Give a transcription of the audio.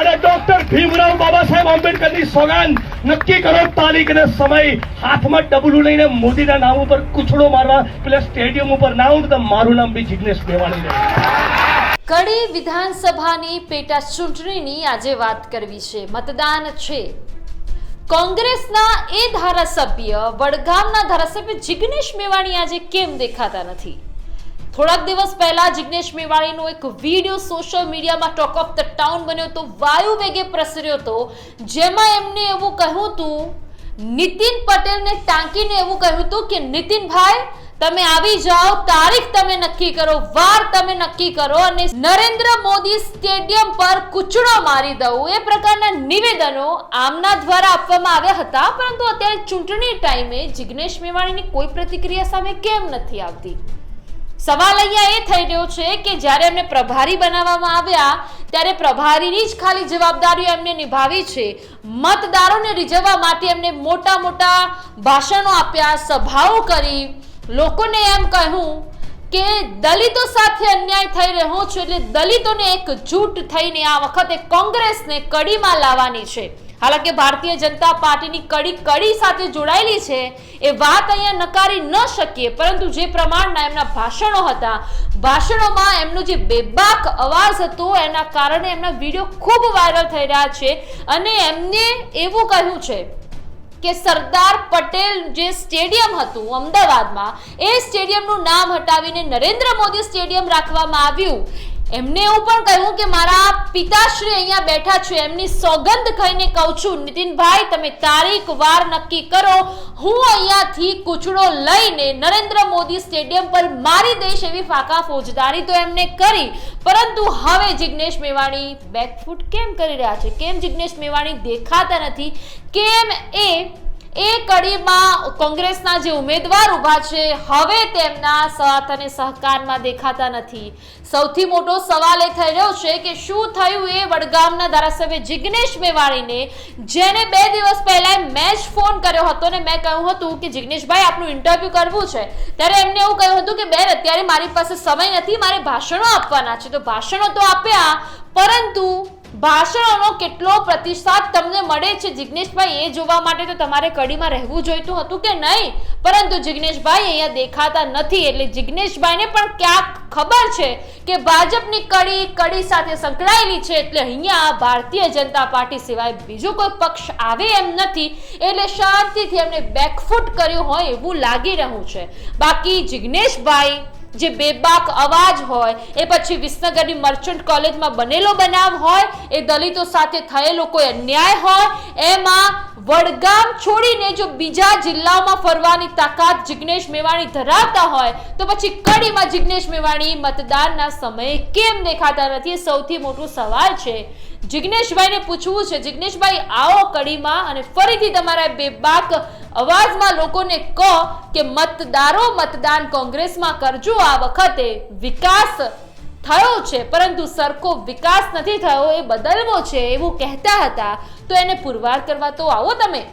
અને ડોક્ટર ભીમરાવ બાબા સાહેબ આંબેડકરની સોગાન નક્કી કરો, તારીખ અને સમય. હાથમાં ડબલું લઈને મોદીના નામ ઉપર કૂચડો મારવા, પેલા સ્ટેડિયમ ઉપર ના આવું તો મારું નામ બી જિગ્નેશ મેવાણી કડી વિધાનસભાની પેટા ચૂંટણીની આજે વાત કરવી છે. મતદાન છે. કોંગ્રેસના એ ધારાસભ્ય, વડગામના ધારાસભ્ય જિગ્નેશ મેવાણી આજે કેમ દેખાતા નથી? થોડાક દિવસ પહેલા જિગ્નેશ મેવાણીનો એક વીડિયો સોશિયલ મીડિયામાં ટોક ઓફ ધ ટાઉન બન્યો તો વાયુ વેગે પ્રસર્યો હતો, જેમાં એમને એવું કહ્યું હતું, નીતિન પટેલને ટાંકીને એવું કહ્યું હતું કે નીતિનભાઈ તમે આવી જાઓ, તારીખ તમે નક્કી કરો, વાર તમે નક્કી કરો અને નરેન્દ્ર મોદી સ્ટેડિયમ પર કૂચડો મારી દઉં. એ પ્રકારના નિવેદનો આમના દ્વારા આપવામાં આવ્યા હતા, પરંતુ અત્યારે ચૂંટણી ટાઈમે જિગ્નેશ મેવાણીની કોઈ પ્રતિક્રિયા સામે કેમ નથી આવતી? સવાલ અહીંયા એ થઈ રહ્યો છે કે જ્યારે એમને પ્રભારી બનાવવામાં આવ્યા, ત્યારે પ્રભારીની જ ખાલી જવાબદારીઓ એમને નિભાવી છે. મતદારોને રીઝવવા માટે એમને મોટા મોટા ભાષણો આપ્યા, સભાઓ કરી. લોકોને એમ કહ્યું કે દલિતો સાથે અન્યાય થઈ રહ્યો છે એટલે દલિતોને એક જૂટ થઈને આ વખતે કોંગ્રેસને કડીમાં લાવવાની છે. હાલાકે ભારતીય જનતા પાર્ટીની કડી કડી સાથે જોડાયેલી છે એ વાત અહીંયા નકારી ન શકીએ, પરંતુ જે પ્રમાણના એમના ભાષણો હતા, ભાષણોમાં એમનો જે બેબાક અવાજ હતો એના કારણે એમના વીડિયો ખૂબ વાયરલ થઈ રહ્યા છે અને એમને એવું કહ્યું છે કે સરદાર પટેલ જે સ્ટેડિયમ હતું અમદાવાદમાં, એ સ્ટેડિયમનું નામ હટાવીને નરેન્દ્ર મોદી સ્ટેડિયમ રાખવામાં આવ્યું. એમને એવું પણ કહ્યું કે મારા પિતાશ્રી અહીંયા બેઠા છે. એમની સોગંદ ખાઈને કહું છું, નીતિનભાઈ, તમે તારીખ વાર નક્કી કરો. હું અહીંયાથી કૂચડો લઈને નરેન્દ્ર મોદી સ્ટેડિયમ પર મારી દઈશ એવી ફાકા ફોજદારી તો એમને કરી. પરંતુ હવે જિગ્નેશ મેવાણી બેકફૂટ કેમ કરી રહ્યા છે? કેમ જિગ્નેશ મેવાણી દેખાતા નથી? કેમ એ એ કડીમાં કોંગ્રેસના જે ઉમેદવાર ઊભા છે, હવે તેમના સાથ અને સહકારમાં દેખાતા નથી. સૌથી મોટો સવાલ એ થઈ રહ્યો છે કે શું થયું એ વડગામના ધારાસભ્ય જિગ્નેશ મેવાણીને, જેને બે દિવસ પહેલા મેચ ફોન કર્યો હતો ને મેં કહ્યું હતું કે જિગ્નેશભાઈ આપનું ઇન્ટરવ્યૂ કરવું છે, ત્યારે એમને એવું કહ્યું હતું કે, બેન, અત્યારે મારી પાસે સમય નથી, મારે ભાષણો આપવાના છે. તો ભાષણો તો આપ્યા, પરંતુ ભાષણોનો કેટલો પ્રતિસાદ તમને મળે છે? જિગ્નેશભાઈ, એ જોવા માટે તો તમારે કડીમાં રહેવું જોઈતું હતું કે નહીં? પરંતુ જિગ્નેશભાઈ અહીંયા દેખાતા નથી. એટલે જિગ્નેશભાઈને પણ ક્યાંક ખબર છે કે ભાજપની કડી કડી સાથે સંકળાયેલી છે. એટલે અહીંયા ભારતીય જનતા પાર્ટી સિવાય બીજો કોઈ પક્ષ આવે એમ નથી. એટલે શાંતિથી એમને બેકફૂટ કર્યું હોય એવું લાગી રહ્યું છે. બાકી જિગ્નેશભાઈ જે બેબાક અવાજ હોય, એ પછી વિસનગરની મર્ચન્ટ કોલેજમાં બનેલો બનાવ હોય, એ દલિતો સાથે થયેલો કોઈ અન્યાય હોય, એમાં વડગામ છોડીને જો બીજા જિલ્લાઓમાં ફરવાની તાકાત જિગ્નેશ મેવાણી ધરાવતા હોય, તો પછી કડીમાં જિગ્નેશ મેવાણી મતદાનના સમયે કેમ દેખાતા નથી સૌથી મોટો સવાલ છે. જિગ્નેશભાઈને પૂછવું છે, જિગ્નેશભાઈ, આવો કડીમાં અને ફરીથી તમારા બેબાક અવાજમાં લોકોને કહો કે મતદારો મતદાન કોંગ્રેસમાં કરજો આ વખતે. વિકાસ થયો છે, પરંતુ સરખો વિકાસ નથી થયો, એ બદલવો છે, એવું કહેતા હતા. તો એને પુરવાર કરવા તો આવો તમે.